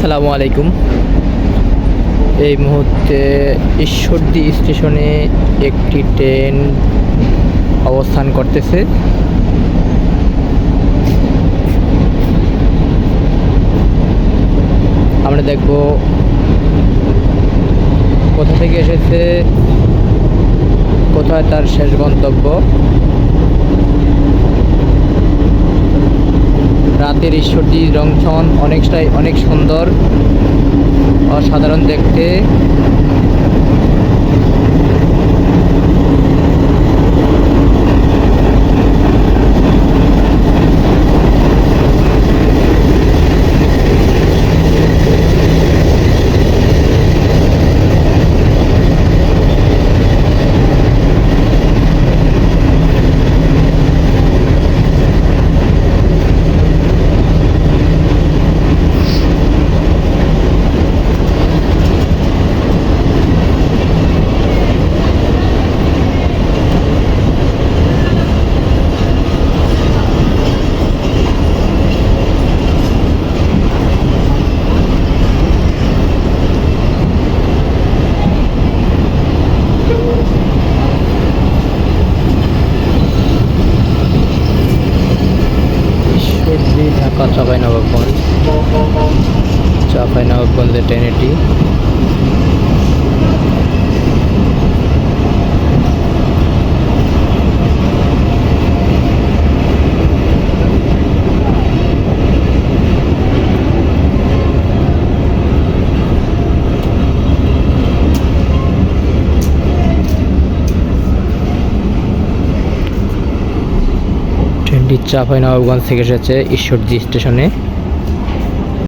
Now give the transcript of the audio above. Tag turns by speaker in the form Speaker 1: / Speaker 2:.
Speaker 1: আসসালামু আলাইকুম। এই মুহূর্তে ঈশ্বরদী স্টেশনে একটি ট্রেন অবস্থান করতেছে। আমরা দেখব কোথা থেকে এসেছে, কোথায় তার শেষ গন্তব্য। রাতের ঈশ্বরদী রংছন অনেকটাই অনেক সুন্দর অসাধারণ দেখতে ঈশ্বরদী ঢাকা চাঁপাইনবাবগঞ্জ চাঁপাইনবাবগঞ্জের ট্রেন এটি ট্রেনটি চাঁপাইনবাবগঞ্জ থেকে এসেছে ঈশ্বরজি স্টেশনে।